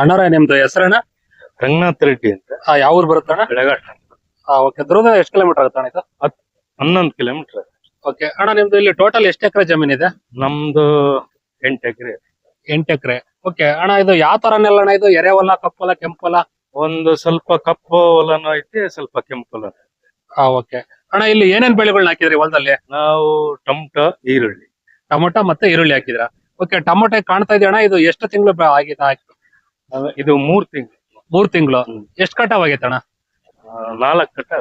ಅಣ್ಣವ್ರೆ ನಿಮ್ದು ಹೆಸರಣ್ಣ ರಂಗನಾಥ್ ರೆಡ್ಡಿ ಅಂತ. ಯಾವ ಊರು ಬರುತ್ತಣ್ಣ? ಬೆಳಗಾಟ ಓಕೆ ದುರ್ಗ ಎಷ್ಟು ಕಿಲೋಮೀಟರ್ ಆಗುತ್ತೆ ಅಣ್ಣ ಇದು? ಹನ್ನೊಂದು ಕಿಲೋಮೀಟರ್ ಓಕೆ ಅಣ್ಣ ನಿಮ್ದು ಇಲ್ಲಿ ಟೋಟಲ್ ಎಷ್ಟು ಎಕರೆ ಇದೆ? ನಮ್ದು ಎಂಟು ಎಕರೆ. ಎಂಟು ಎಕರೆ. ಓಕೆ ಅಣ್ಣ ಇದು ಯಾವ ತರನೆಲ್ಲ ನೆಲ ಅಣ್ಣ ಇದು? ಎರೆಹೊಲ ಕೆಂಪು ಹೊಲ? ಒಂದು ಸ್ವಲ್ಪ ಕಪ್ಪು ಹೊಲನೂ ಐತಿ ಸ್ವಲ್ಪ ಕೆಂಪು ಹೊಲ ಹಾ ಓಕೆ ಅಣ್ಣ ಇಲ್ಲಿ ಏನೇನ್ ಬೆಳೆಗಳನ್ನ ಹಾಕಿದ್ರಿ ಹೊಲದಲ್ಲಿ? ನಾವು ಟೊಮಟೊ ಈರುಳ್ಳಿ. ಟೊಮೊಟೊ ಮತ್ತೆ ಈರುಳ್ಳಿ ಹಾಕಿದ್ರ? ಓಕೆ ಟೊಮೊಟೊ ಕಾಣ್ತಾ ಇದೆ ಅಣ್ಣ? ಇದು ಎಷ್ಟು ತಿಂಗಳು ಆಗಿದೆ ಹಾಕಿ ಇದು ಮೂರ್ ತಿಂಗಳು. ಮೂರ್ ತಿಂಗಳು? ಎಷ್ಟ್ ಕಟ್ ಕಟಾವ್ ಆಗೈತೆ ಅಣ್ಣ ನಾಲ್ಕು ಕಟ್ಟ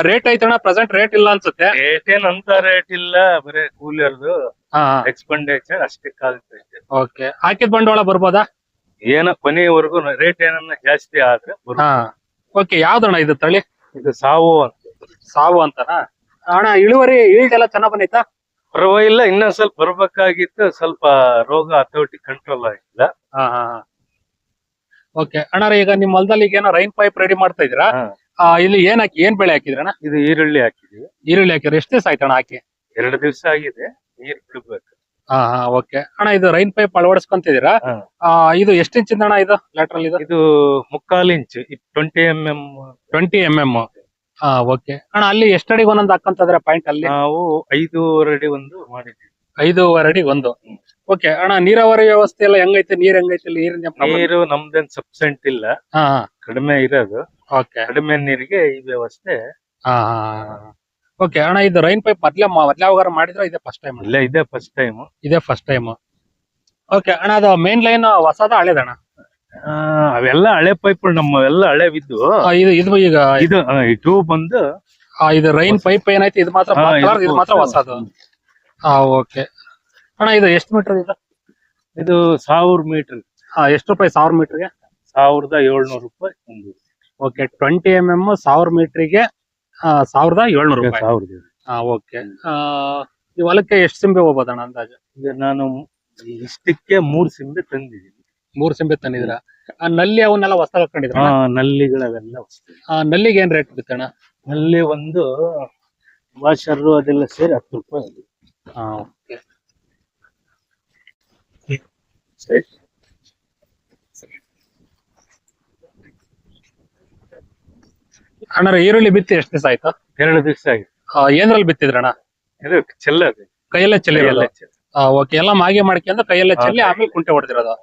ರೇಟ್ ಐತಣ್ಣ? ಪ್ರೆಸೆಂಟ್ ರೇಟ್ ಇಲ್ಲ ಅನ್ಸುತ್ತೆ? ಏನ್ ಅಂತ ರೇಟ್ ಇಲ್ಲ ಬರೇ ಕೂಲಿಯರ್ದು ಹಾ. ಎಕ್ಸ್ಪೆಂಡಿಚರ್ ಅಷ್ಟಕ್ಕಾಗುತ್ತೆ ಓಕೆ ಹಾಕಿದ ಬಂಡವಾಳ ಬರ್ಬೋದಾ? ಏನ ಕೊನೆಯವರೆಗೂ ರೇಟ್ ಏನನ್ನ ಜಾಸ್ತಿ ಆದ್ರೆ ಬರುತ್ತೆ. ಹಾ. ಓಕೆ ಯಾವ್ದಣ್ಣ ಇದು ತಳಿ? ಇದು ಸಾವು ಅಂತ. ಸಾವು ಅಂತನಾ? ಅಣ್ಣ ಇಳುವರಿ ಈಲ್ಡ್ ಎಲ್ಲ ಚೆನ್ನಾಗ್ ಬಂದೈತಾ? ಪರವಾಗಿಲ್ಲ ಇನ್ನೊಂದ್ ಸ್ವಲ್ಪ ಬರ್ಬೇಕಾಗಿತ್ತು ಸ್ವಲ್ಪ ರೋಗ ಹತೋಟಿ ಕಂಟ್ರೋಲ್ ಆಗಿಲ್ಲ. ಹಾ ಹಾ. ಓಕೆ ಅಣ್ಣ ಈಗ ನಿಮ್ ಹೊಲದಲ್ಲಿ ಈಗ ಏನೋ ರೈನ್ ಪೈಪ್ ರೆಡಿ ಮಾಡ್ತಾ ಇದ್ದೀರಾ? ಹಾ. ಆ, ಇಲ್ಲಿ ಏನ್ ಹಾಕಿ ಏನ್ ಬೆಳೆ ಹಾಕಿದ್ರ ಇದು ಈರುಳ್ಳಿ ಹಾಕಿದೀವಿ ಈರುಳ್ಳಿ ಹಾಕಿದ್ರೆ. ಎಷ್ಟು ದಿವಸ ಆಯ್ತಣ್ಣ ಹಾಕಿ? ಎರಡು ದಿವಸ ಆಗಿದೆ ನೀರ್ ಬಿಡ್ಬೇಕು. ಹಾ ಹಾ ಓಕೆ ಅಣ್ಣ ಇದು ರೈನ್ ಪೈಪ್ ಅಳವಡಿಸ್ಕೊಂತಿದ್ದೀರಾ? ಹಾ. ಆ, ಇದು ಎಷ್ಟು ಇಂಚಿಂದ ಅಣ್ಣ ಇದು ಲ್ಯಾಟ್ರಲ್ ಇದು? ಇದು ಮುಕ್ಕಾಲು inch twenty M M twenty M M ಹಾ ಓಕೆ ಅಣ್ಣ ಅಲ್ಲಿ ಎಷ್ಟಡಿಗೆ ಒಂದೊಂದು ಹಾಕಂತಂದ್ರೆ ಪಾಯಿಂಟ್ ಅಲ್ಲಿ? ನಾವು ಐದೂವರೆ ಅಡಿ ಒಂದು ಮಾಡಿದ್ವಿ ಐದೂವರೆ ಅಡಿ ಒಂದು. ಓಕೆ ಅಣ್ಣ ನೀರಾವರಿ ವ್ಯವಸ್ಥೆ ಎಲ್ಲ ಹೆಂಗೈತೆ? ನೀರ್ ಹೆಂಗೈತೆ ಇಲ್ಲಿ ನೀರಿನ problem? ನೀರು ನಮ್ದೇನ್ ಸಬ್ಸೆಂಟ್ ಇಲ್ಲ. ಹಾ ಕಡಿಮೆ ಇರೋದು. ಓಕೆ ಕಡಿಮೆ ನೀರಿಗೆ ಈ ವ್ಯವಸ್ಥೆ. ಹಾ ಓಕೆ ಅಣ್ಣ ಇದು ರೈನ್ ಪೈಪ್ ಮೊದ್ಲೇ ಮಾ- ಮೊದ್ಲೇ ಮಾಡಿದ್ರೆ ಇದೆ ಫಸ್ಟ್ ಟೈಮ್ ಇಲ್ಲ ಇದೆ ಫಸ್ಟ್ ಟೈಮ್ ಇದೇ ಫಸ್ಟ್ ಟೈಮ್ ಓಕೆ ಅಣ್ಣ ಅದು ಮೇನ್ ಲೈನ್ ಹೊಸದ ಹಳೇದಣ್ಣ ಅವೆಲ್ಲ ಹಳೆ ಪೈಪ್ ನಮ್ಮವೆಲ್ಲ ಹಳೆ ಬಿದ್ದು. ಆ, ಇದು ಇದು ಈಗ ಇದು ಆ, ಟ್ಯೂಬ್ ಬಂದು ಆ, ಇದು ರೈನ್ ಪೈಪ್ ಏನೈತೆ ಇದು ಮಾತ್ರ ಹಾ, ಇದು ಇದು ಮಾತ್ರ ಹೊಸ- ಹೊಸದು. ಹಾ ಓಕೆ ಅಣ್ಣ ಇದು ಎಷ್ಟು ಮೀಟರ್ ಇದು? ಇದು ಸಾವಿರ ಮೀಟರ್ ಹಾ ಎಷ್ಟು ರೂಪಾಯಿ ಸಾವಿರ ಮೀಟರ್ಗೆ ಸಾವಿರದ ಏಳ್ನೂರು ರೂಪಾಯಿ ಒಂದು. ಓಕೆ ಟ್ವೆಂಟಿ ಎಂ ಎಂ ಸಾವಿರ ಮೀಟರ್ಗೆ ಸಾವಿರದ ಏಳ್ನೂರು ರೂಪಾಯಿ. ಸಾವಿರದ ಹಾ ಓಕೆ ಈ ಹೊಲಕ್ಕೆ ಎಷ್ಟು ಸಿಂಬೆ ಹೋಗ್ಬೋದಣ್ಣ ಅಂದಾಜು? ಈಗ ನಾನು ಇಷ್ಟಕ್ಕೆ ಮೂರ್ ಸಿಂಬೆ ತಂದಿದ್ದೀನಿ. ಮೂರ್ ಸಿಂಬೆ ತಂದಿದ್ರ ಆ ನಲ್ಲಿ ಅವನ್ನೆಲ್ಲ ಹೊಸ ಹಾಕೊಂಡಿದ್ರ ಆ ನಲ್ಲಿಗಳವೆಲ್ಲ ಆ ನಲ್ಲಿಗೆ ಏನ್ ರೇಟ್ ಬಿತ್ತಣ್ಣ ನಲ್ಲಿ ಒಂದು ವಾಷರ್ ಅದೆಲ್ಲ ಸೇರಿ ಹತ್ತು ರೂಪಾಯಿ ಅದು. ಹಾ ಅಣ್ಣ ಈರುಳ್ಳಿ ಬಿತ್ತಿ ಎಷ್ಟು ದಿವಸ ಆಯ್ತು? ಎರಡು ದಿವಸ ಆಗಿದೆ ಆ, ಏನ್ರಲ್ಲಿ ಬಿತ್ತಿದ್ರಣ್ಣ? ಇದು ಕೈಯಲ್ಲೇ ಚೆಲ್ಲ ಕೈಯಲ್ಲೇ ಚೆಲ್ಲಿ. ಓಕೆ ಎಲ್ಲ ಮಾಗಿ ಮಾಡ್ಕೊಂಡು ಕೈಯಲ್ಲೇ ಹಾ, ಚೆಲ್ಲಿ ಆಮೇಲೆ ಕುಂಟೆ ಹೊಡೆದಿರೋದು.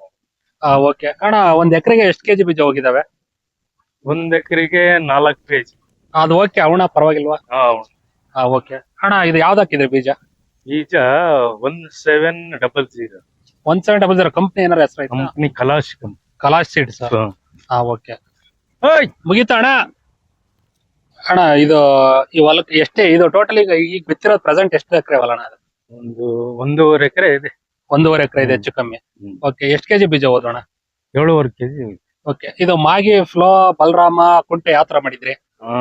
ಓಕೆ. ಅಣ್ಣ ಒಂದ್ ಎಕರೆಗೆ ಎಷ್ಟು ಕೆಜಿ ಬೀಜ ಹೋಗಿದಾವೆ? ಒಂದ್ ಎಕರೆಗೆ ನಾಲ್ಕು ಕೆಜಿ. ಅದು ಓಕೆ ಅವಣ ಪರವಾಗಿಲ್ವಾ? ಓಕೆ. ಅಣ್ಣ ಇದು ಯಾವ್ದು ಹಾಕಿದ್ರಿ ಬೀಜ? ಬೀಜ one seven double zero. One seven double zero company ಏನಾರ ಹೆಸರು ಐತಾ? Company Kalash Kalash seed sir ಹಾ. ಓಕೆ ಓಯ್ ಮುಗೀತಾ ಅಣ್ಣ? ಅಣ್ಣ ಇದು ಈ ಹೊಲಕ್ಕೆ ಎಷ್ಟೇ ಇದು ಟೋಟಲ್ ಈಗ ಈಗ ಬಿತ್ತಿರೋದು ಪ್ರೆಸೆಂಟ್ ಎಷ್ಟು ಎಕರೆ ಹೊಲ ಅಣ್ಣ ಅದು? ಒಂದು ಒಂದೂವರೆ ಎಕರೆ ಇದೆ. ಒಂದೂವರೆ ಎಕರೆ ಇದೆ ಹೆಚ್ಚು ಕಮ್ಮಿ. ಹ್ಮ್. ಓಕೆ ಎಷ್ಟು ಕೆಜಿ ಬೀಜ ಹೋದೋಣ ಏಳುವರೆ ಕೆಜಿ ಓಕೆ ಇದು ಮಾಗಿ ಫ್ಲೋ ಬಲರಾಮ ಕುಂಟೆ ಯಾವ ತರ ಮಾಡಿದ್ರಿ? ಆ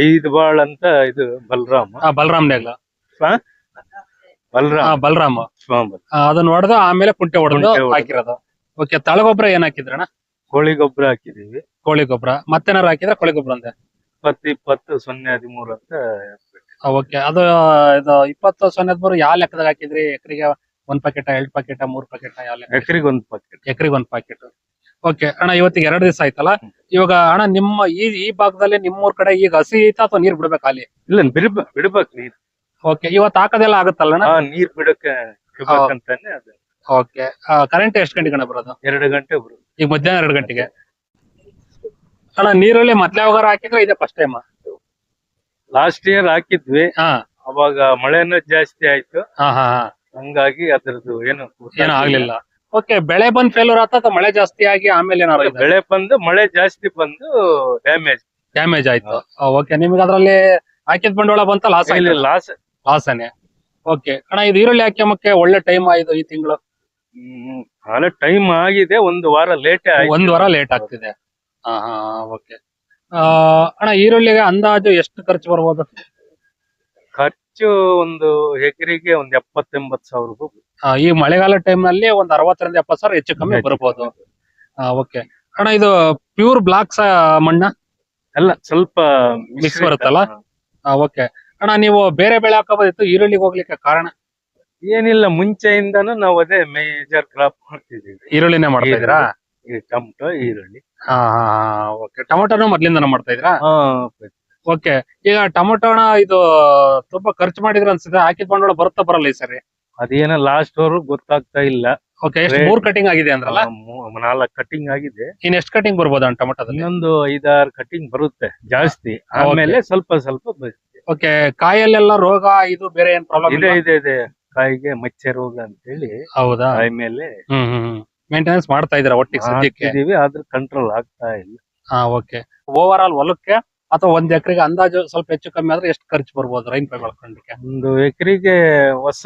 ಐದು ಬಾಳ್ ಅಂತ ಇದು ಬಲರಾಮ. ಆ ಬಲರಾಮ್ ನೆಗ್ಲ ಹಾ? ಬಲರಾಮ್. ಬಲರಾಮ. ಸ್ವಾಮಿ. ಅದನ್ನ ಹೊಡೆದು ಆಮೇಲೆ ಕುಂಟೆ ಹೊಡೆದು ಕುಂಟೆ ಹೊಡ್ದು. ಹಾಕಿರೋದು. ಓಕೆ ತಳಗೊಬ್ಬರ ಏನ್ ಹಾಕಿದ್ರಣ ಕೋಳಿ ಗೊಬ್ಬರ ಹಾಕಿದೀವಿ ಕೋಳಿ ಗೊಬ್ಬರ. ಮತ್ತೇನಾರು ಹಾಕಿದ್ರೆ ಕೋಳಿ ಗೊಬ್ಬರ ಅಂತ ಇಪ್ಪತ್ತು ಇಪ್ಪತ್ತು ಸೊನ್ನೆ ಹದಿಮೂರು ಅಂತ ಓಕೆ ಅದು ಇದು ಇಪ್ಪತ್ತು ಸೊನ್ನೆ ಹದಿಮೂರು ಯಾವ ಲೆಕ್ಕದಾಗ ಹಾಕಿದ್ರಿ? ಎಕರೆಗೆ ಒಂದ್ ಪ್ಯಾಕೆಟ್ ಎರಡ್ ಪ್ಯಾಕೆಟ್ ಮೂರ್ ಪ್ಯಾಕೆಟ್ ಯಾವ ಲೆಕ್ಕ? ಎಕರೆಗೆ ಒಂದು ಪ್ಯಾಕೆಟ್ ಎಕರೆಗೆ ಒಂದ್ ಪ್ಯಾಕೆಟ್ ಓಕೆ ಅಣ್ಣ ಇವತ್ತಿಗೆ ಎರಡು ದಿವಸ ಆಯ್ತಲ್ಲ? ಇವಾಗ ಅಣ್ಣ ನಿಮ್ಮ ಈ ಈ ಭಾಗದಲ್ಲಿ ನಿಮ್ಮೂರ್ ಕಡೆ ಈಗ ಹಸಿ ಐತಾ ಅಥವಾ ನೀರ್ ಬಿಡ್ಬೇಕು ಅಲ್ಲಿ? ಇಲ್ಲ ಬಿಡ್ಬ ಬಿಡ್ಬೇಕು ನೀರ್. ಓಕೆ ಇವತ್ತು ಹಾಕೋದೆಲ್ಲ ಆಗುತ್ತಲ್ಲ ಆ ನೀರ್ ಬಿಡಕ್ಕೆ ಬಿಡ್ಬೇಕಂತಾನೆ ಅದು. ಓಕೆ ಕರೆಂಟ್ ಎಷ್ಟು ಗಂಟೆ ಕಣ ಬರೋದು? ಎರಡು ಗಂಟೆ ಬರುತ್ತೆ ಈಗ ಮಧ್ಯಾಹ್ನ ಎರಡು ಗಂಟೆಗೆ. ಅಣ್ಣ ನೀರಲ್ಲಿ ಮೊದ್ಲೇ ಯಾವಾಗ ಹಾಕಿದ್ರೆ ಇದೆ ಫಸ್ಟ್ ಟೈಮ್ ಲಾಸ್ಟ್ ಇಯರ್ ಹಾಕಿದ್ವಿ. ಹಾ. ಅವಾಗ ಮಳೆನೂ ಜಾಸ್ತಿ ಆಯ್ತು. ಹಾ ಹಾ ಹಾ. ಹಂಗಾಗಿ ಅದ್ರದ್ದು ಏನು ಏನೂ ಆಗ್ಲಿಲ್ಲ. ಓಕೆ ಬೆಳೆ ಬಂದ್ ಫೇಲ್ಯೂರ್ ಆತ ಅಥವಾ ಮಳೆ ಜಾಸ್ತಿ ಆಗಿ ಆಮೇಲೆ ಏನಾದ್ರು ಬೆಳೆ ಬಂದು ಮಳೆ ಜಾಸ್ತಿ ಬಂದು ಡ್ಯಾಮೇಜ್ ಡ್ಯಾಮೇಜ್ ಆಯ್ತು. ಓಕೆ ನಿಮ್ಗೆ ಅದ್ರಲ್ಲಿ ಹಾಕಿದ ಬಂಡವಾಳ ಬಂತ ಲಾಸ್ ಆಗಿಲ್ಲ ಲಾಸ್ ಲಾಸನೆ ಓಕೆ ಅಣ್ಣ ಇದು ಈರುಳ್ಳಿ ಹಾಕ್ಯಮಕ್ಕೆ ಒಳ್ಳೆ ಟೈಮ್ ಆಯ್ತು ಈ ತಿಂಗಳು? ಹಾಲೆ ಟೈಮ್ ಆಗಿದೆ. ಒಂದು ವಾರ ಲೇಟ್ ಒಂದ್ ವಾರ ಲೇಟ್ ಆಗ್ತಿದೆ. ಹಾ ಹಾ ಓಕೆ ಅಣ್ಣ ಈರುಳ್ಳಿಗೆ ಅಂದಾಜು ಎಷ್ಟು ಖರ್ಚು ಬರ್ಬೋದು? ಖರ್ಚು ಒಂದು ಎಕರೆಗೆ ಒಂದ್ ಎಪ್ಪತ್ತೆಂಬತ್ ಸಾವಿರ ಈ ಮಳೆಗಾಲ ಟೈಮ್ನಲ್ಲಿ ಒಂದ್ ಅರವತ್ತರಿಂದ ಎಪ್ಪತ್ತು ಸಾವಿರ ಹೆಚ್ಚು ಕಮ್ಮಿ ಬರ್ಬೋದು. ಓಕೆ ಅಣ್ಣ ಇದು ಪ್ಯೂರ್ ಬ್ಲಾಕ್ ಮಣ್ಣ? ಅಲ್ಲ ಸ್ವಲ್ಪ ಮಿಕ್ಸ್ ಬರುತ್ತಲ್ಲ? ಓಕೆ ಅಣ್ಣ ನೀವು ಬೇರೆ ಬೆಳೆ ಹಾಕೋಬೋದಿತ್ತು ಈರುಳ್ಳಿಗೆ ಹೋಗ್ಲಿಕ್ಕೆ ಕಾರಣ? ಏನಿಲ್ಲ ಮುಂಚೆಯಿಂದನೂ ನಾವು ಅದೇ ಮೇಜರ್ ಕ್ರಾಪ್ ಮಾಡ್ತಿದೀವಿ ಈರುಳ್ಳಿನೇ ಮಾಡ್ತಾ ಇದ್ದೀರಾ? ಈ ಟೊಮಟೊ ಈರುಳ್ಳಿ. ಹಾ ಹಾ ಓಕೆ ಟೊಮೊಟೊನು ಮೊದ್ಲಿಂದ ಮಾಡ್ತಾ ಇದ್ರಾ ಹಾ ಓಕೆ ಈಗ ಟೊಮೊಟೊನ ಇದು ತುಂಬಾ ಖರ್ಚು ಮಾಡಿದ್ರ ಅನ್ಸುತ್ತೆ ಹಾಕಿದ ಬಂಡವಾಳ ಬರುತ್ತಾ ಬರಲ್ಲ ಈ ಸರಿ? ಅದೇನ ಲಾಸ್ಟ್ ವರೆಗೂ ಗೊತ್ತಾಗ್ತಾ ಇಲ್ಲ. ಓಕೆ ಎಷ್ಟು ಮೂರ್ ಕಟಿಂಗ್ ಆಗಿದೆ ಅಂದ್ರಲ್ಲ? ನಾಲ್ಕು ಕಟಿಂಗ್ ಆಗಿದೆ. ಇನ್ ಎಷ್ಟು ಕಟಿಂಗ್ ಬರ್ಬೋದು ಟೊಮೊಟೊದಲ್ಲಿ? ಇನ್ನೊಂದು ಐದಾರು ಕಟಿಂಗ್ ಬರುತ್ತೆ ಜಾಸ್ತಿ. ಆಮೇಲೆ ಸ್ವಲ್ಪ ಸ್ವಲ್ಪ ಓಕೆ ಕಾಯಲ್ಲೆಲ್ಲ ರೋಗ ಇದು ಬೇರೆ ಏನ್ ಪ್ರಾಬ್ಲಮ್ ಇದೆ ಇದೆ ಇದೆ. ಕಾಯಿಗೆ ಮಚ್ಚೆ ರೋಗ ಅಂತ ಹೇಳಿ ಹೌದಾ? ಕಾಯಿ ಮೇಲೆ ಹ್ಮ್ ಹ್ಮ್ ಮೇಂಟೆನೆನ್ಸ್ ಮಾಡ್ತಾ ಇದ್ದೀರಾ ಒಟ್ಟಿಗೆ ಸದ್ಯಕ್ಕೆ? ಹಾಕ್ತಿದೀವಿ ಆದ್ರೆ ಕಂಟ್ರೋಲ್ ಆಗ್ತಾ ಇಲ್ಲ. ಹಾ ಓಕೆ ಓವರ್ ಆಲ್ ಹೊಲಕ್ಕೆ ಅಥವಾ ಒಂದ್ ಎಕರೆಗೆ ಅಂದಾಜು ಸ್ವಲ್ಪ ಹೆಚ್ಚು ಕಮ್ಮಿ ಆದ್ರೆ ಎಷ್ಟು ಖರ್ಚು ಬರ್ಬೋದು ರೈನ್ ಪೈಪ್ ಬೆಳ್ಕೊಂಡ್ಲಿಕ್ಕೆ ಒಂದು ಎಕರೆಗೆ ಹೊಸ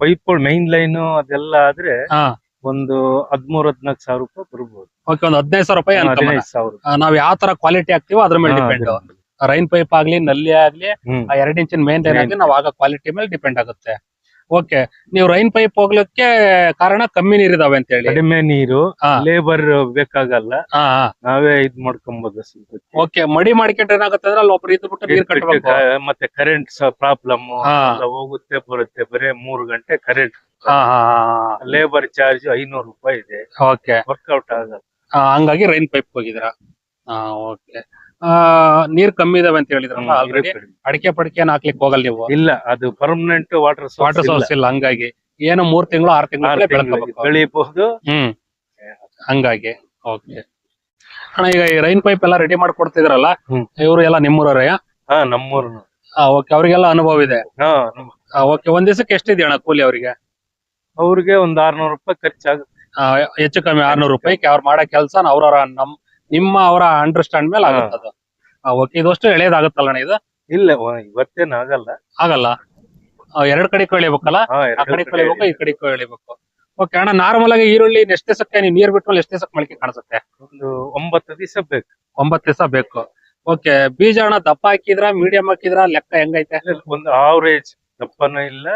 ಪೈಪ್ ಮೈನ್ ಲೈನ್ ಅದೆಲ್ಲ ಆದ್ರೆ ಹಾ. ಒಂದು ಹದ್ಮೂರ್ ಹದ್ನಾಲ್ಕು ಸಾವಿರ ರೂಪಾಯಿ ಬರ್ಬೋದು. ಓಕೆ ಒಂದ್ ಹದಿನೈದು ಸಾವಿರ ರೂಪಾಯಿ ಹದಿನೈದು ಸಾವಿರ ನಾವ್ ಯಾವ ತರ ಕ್ವಾಲಿಟಿ ಹಾಕ್ತಿವೋ ಅದ್ರ ಮೇಲೆ ಡಿಪೆಂಡ್. ರೈನ್ ಪೈಪ್ ಆಗ್ಲಿ ನಲ್ಲಿ ಆಗ್ಲಿ ಹ್ಮ್. ಆ ಎರಡ್ ಇಂಚಿನ ಮೇನ್ ಲೈನ್ ಆಗ್ಲಿ ನಾವ್ ಆಗ ಕ್ವಾಲಿಟಿ ಮೇಲೆ ಡಿಪೆಂಡ್ ಆಗುತ್ತೆ. ಓಕೆ ನೀವು ರೈನ್ ಪೈಪ್ ಹೋಗ್ಲಿಕ್ಕೆ ಕಾರಣ ಕಮ್ಮಿ ಇದಾವೆ ಅಂತ ಹೇಳಿ ಕಡಿಮೆ ನೀರು ಹಾ. ಲೇಬರ್ ಬೇಕಾಗಲ್ಲ. ಹಾ ನಾವೇ ಇದ್ ಮಾಡ್ಕೊಂಬೋದು ಓಕೆ ಮಡಿ ಮಾಡ್ಕೊಂಡ್ರೆ ಏನಾಗುತ್ತೆ ಅಂದ್ರೆ ಅಲ್ಲಿ ಒಬ್ರು ಇದ್ಬಿಟ್ಟು ನೀರ್ ಕಟ್ಟಬೇಕು ಮತ್ತೆ ಕರೆಂಟ್ ಪ್ರಾಬ್ಲಮ್ ಹಾ. ಹೋಗುತ್ತೆ ಬರುತ್ತೆ. ಬರೇ ಮೂರು ಗಂಟೆ ಕರೆಂಟ್ ಹಾ ಲೇಬರ್ ಚಾರ್ಜ್ ಐನೂರು ರೂಪಾಯಿ ಇದೆ. ಓಕೆ ವರ್ಕೌಟ್ ಆಗಲ್ಲ. ಹಂಗಾಗಿ ರೈನ್ ಪೈಪ್ ಹೋಗಿದ್ರ ಹಾ ಓಕೆ ನೀರ್ ಕಮ್ಮಿ ಇದಾವೆ ಅಂತ ಹೇಳಿದ್ರಲ್ಲ ಆಲ್ರೆಡಿ ಅಡಿಕೆ ಪಡಿಕೆ ಏನ್ ಹಾಕ್ಲಿಕ್ಕೆ ಹೋಗಲ್ಲ ನೀವು? ಇಲ್ಲ ಅದು ಪರ್ಮನೆಂಟ್ ವಾಟರ್ ವಾಟರ್ ಸೋರ್ಸ್ ಇಲ್ಲ. ಹಂಗಾಗಿ. ಏನೋ ಮೂರ್ ತಿಂಗಳು ಆರ್ ತಿಂಗಳು ಬೆಳಿಬಹುದು. ಹ್ಮ್ ಹಂಗಾಗಿ. ಓಕೆ ಅಣ್ಣ ಈಗ ಈ ರೈನ್ ಪೈಪ್ ಎಲ್ಲ ರೆಡಿ ಮಾಡಿ ಕೊಡ್ತಿದ್ರಲ್ಲ. ಇವರು ಎಲ್ಲ ನಿಮ್ಮೂರವ್ರೆ? ಹಾ ನಮ್ಮೂರ್ ಓಕೆ ಅವ್ರಿಗೆಲ್ಲ ಅನುಭವ ಇದೆ. ಹಾ ಓಕೆ ಒಂದ್ ದಿವಸಕ್ಕೆ ಎಷ್ಟಿದೆ ಅಣ್ಣ ಕೂಲಿ ಅವರಿಗೆ? ಅವ್ರಿಗೆ ಒಂದ್ ಆರ್ನೂರು ರೂಪಾಯಿ ಖರ್ಚಾಗುತ್ತೆ. ಹೆಚ್ಚು ಕಮ್ಮಿ ಆರ್ನೂರು ರೂಪಾಯಿ ಅವ್ರು ಮಾಡೋ ಕೆಲಸ ಅವ್ರವ್ರ ನಮ್ ನಿಮ್ಮ ಅವರ ಅಂಡರ್ಸ್ಟ್ಯಾಂಡ್ ಮೇಲೆ ಆಗುತ್ತೆ ಆಗುತ್ತದು ಓಕೆ ಇದಷ್ಟು ಎಳೆಯದಾಗುತ್ತಲ್ಲ ಅಣ್ಣ ಇದು? ಇಲ್ಲ ಇವತ್ತೇನು ಆಗಲ್ಲ. ಆಗಲ್ಲ. ಎರಡ್ ಕಡೆ ಕಳಿಬೇಕಲ್ಲ ಹಾ ಆ ಕಡೆ ಈ ಕಡೆ ಕಳಿಬೇಕು ಓಕೆ ಅಣ್ಣ ನಾರ್ಮಲ್ ಆಗಿ ಈರುಳ್ಳಿ ಎಷ್ಟು ದಿವಸಕ್ಕೆ ನೀವು ನೀರ್ ಬಿಟ್ಮೇಲೆ ಎಷ್ಟು ದಿವಸಕ್ಕೆ ಮೊಳಕೆ ಕಾಣಿಸುತ್ತೆ? ಒಂದು ಒಂಬತ್ತು ದಿವಸ ಬೇಕು. ಒಂಬತ್ತು ದಿವಸ ಬೇಕು. ಓಕೆ ಬೀಜ ಅಣ್ಣ ದಪ್ಪ ಹಾಕಿದ್ರ ಮೀಡಿಯಂ ಹಾಕಿದ್ರ ಲೆಕ್ಕ ಹೆಂಗೈತೆ? ಒಂದು ಆವರೇಜ್ ದಪ್ಪನೂ ಇಲ್ಲ.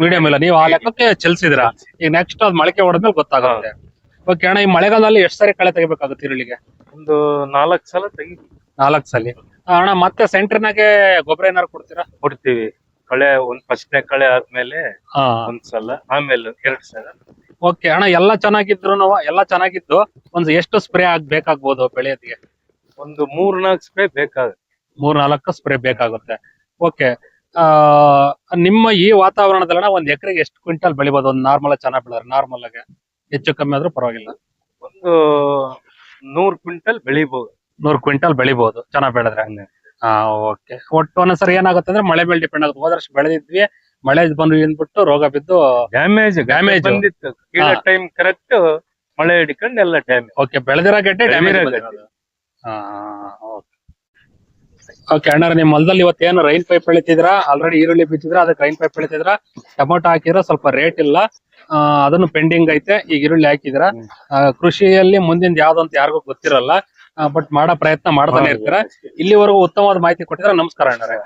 ಮೀಡಿಯಂ ಇಲ್ಲ. ನೀವು ಆ ಲೆಕ್ಕಕ್ಕೆ ಚಲಿಸಿದ್ರ? ಈಗ ನೆಕ್ಸ್ಟ್ ಅದ್ ಮೊಳಕೆ ಹೊಡೆದ್ಮೇಲೆ ಗೊತ್ತಾಗುತ್ತೆ. ಓಕೆ ಅಣ್ಣ ಈ ಮಳೆಗಾಲದಲ್ಲಿ ಎಷ್ಟು ಸಾರಿ ಕಳೆ ತೆಗಿಬೇಕಾಗುತ್ತೆ ಈರುಳ್ಳಿಗೆ? ಒಂದು ನಾಲ್ಕು ಸಲ ತೆಗಿ ನಾಲ್ಕು ಸಲ. ಅಣ್ಣ ಮತ್ತೆ ಸೆಂಟರ್ನಾಗೆ ಗೊಬ್ಬರ ಏನಾರು ಕೊಡ್ತೀರಾ? ಕೊಡ್ತೀವಿ. ಕಳೆ ಒಂದ್ ಫಸ್ಟ್ನೇ ಕಳೆ ಆದ್ಮೇಲೆ ಹಾ. ಒಂದ್ ಸಲ ಆಮೇಲೆ ಎರಡ್ ಸಲ. ಓಕೆ ಅಣ್ಣ ಎಲ್ಲ ಚೆನ್ನಾಗಿದ್ರು ಎಲ್ಲ ಚೆನ್ನಾಗಿದ್ದು ಒಂದ್ ಎಷ್ಟು ಸ್ಪ್ರೇ ಆಗ್ಬೇಕಾಗ್ಬೋದು ಬೆಳೆಯೋದಿಗೆ? ಒಂದು ಮೂರ್ ನಾಲ್ಕು ಸ್ಪ್ರೇ ಬೇಕಾಗುತ್ತೆ. ಮೂರ್ ನಾಲ್ಕು ಸ್ಪ್ರೇ ಬೇಕಾಗುತ್ತೆ. ಓಕೆ ಆ ನಿಮ್ಮ ಈ ವಾತಾವರಣದಲ್ಲ ಒಂದ್ ಎಕರೆಗೆ ಎಷ್ಟು ಕ್ವಿಂಟಲ್ ಬೆಳಿಬೋದು? ಒಂದ್ ನಾರ್ಮಲ್ ಚೆನ್ನಾಗಿ ಬೆಳೆದ್ರೆ ನಾರ್ಮಲ್ ಆಗಿ. ಹೆಚ್ಚು ಕಮ್ಮಿ ಆದ್ರೂ ಪರವಾಗಿಲ್ಲ. ಒಂದು ನೂರ್ ಕ್ವಿಂಟಲ್ ಬೆಳಿಬಹುದು ನೂರ್ ಕ್ವಿಂಟಲ್ ಬೆಳಿಬಹುದು ಚೆನ್ನಾಗಿ ಬೆಳೆದ್ರೆ ಹಾ ಓಕೆ. ಒಟ್ಟು ಒಂದೊಂದ್ಸರಿ ಏನಾಗುತ್ತೆ ಅಂದ್ರೆ ಮಳೆ ಮೇಲೆ ಡಿಪೆಂಡ್ ಆಗುತ್ತೆ. ಹೋದ ವರ್ಷ ಬೆಳೆದಿದ್ವಿ ಮಳೆ ಬಂದು ಇಂದ್ಬಿಟ್ಟು ರೋಗ ಬಿದ್ದು ಡ್ಯಾಮೇಜ್ ಡ್ಯಾಮೇಜ್ ಬಂದಿತ್ತು. ಟೈಮ್ ಕರೆಕ್ಟ್ ಮಳೆ ಹಿಡ್ಕೊಂಡು ಎಲ್ಲ ಡ್ಯಾಮೇಜ್ ಓಕೆ ಬೆಳೆದಿರೋ ಗಡ್ಡೆ ಡ್ಯಾಮೇಜ್. ಓಕೆ. ಅಣ್ಣ ನಿಮ್ ಹೊಲದಲ್ಲಿ ಇವತ್ತೇನು ರೈನ್ ಪೈಪ್ ಬೆಳಿತಿದ್ರ ಆಲ್ರೆಡಿ ಈರುಳ್ಳಿ ಬಿತ್ತಿದ್ರ? ಅದಕ್ಕೆ ರೈನ್ ಪೈಪ್ ಬೆಳಿತಿದ್ರ ಟೊಮೊಟೊ ಹಾಕಿರೋ ಸ್ವಲ್ಪ ರೇಟ್ ಇಲ್ಲ. ಅದನ್ನು ಪೆಂಡಿಂಗ್ ಐತೆ ಈಗ ಈರುಳ್ಳಿ ಹಾಕಿದ್ರ ಕೃಷಿಯಲ್ಲಿ ಮುಂದಿನ ಯಾವ್ದು ಅಂತ ಯಾರಿಗೂ ಗೊತ್ತಿರಲ್ಲ. ಬಟ್ ಮಾಡೋ ಪ್ರಯತ್ನ ಮಾಡ್ತಾನೆ ಇರ್ತೀರ. ಇಲ್ಲಿವರೆಗೂ ಉತ್ತಮವಾದ ಮಾಹಿತಿ ಕೊಟ್ಟಿದ್ರೆ ನಮಸ್ಕಾರ ಅಣ್ಣರೇ.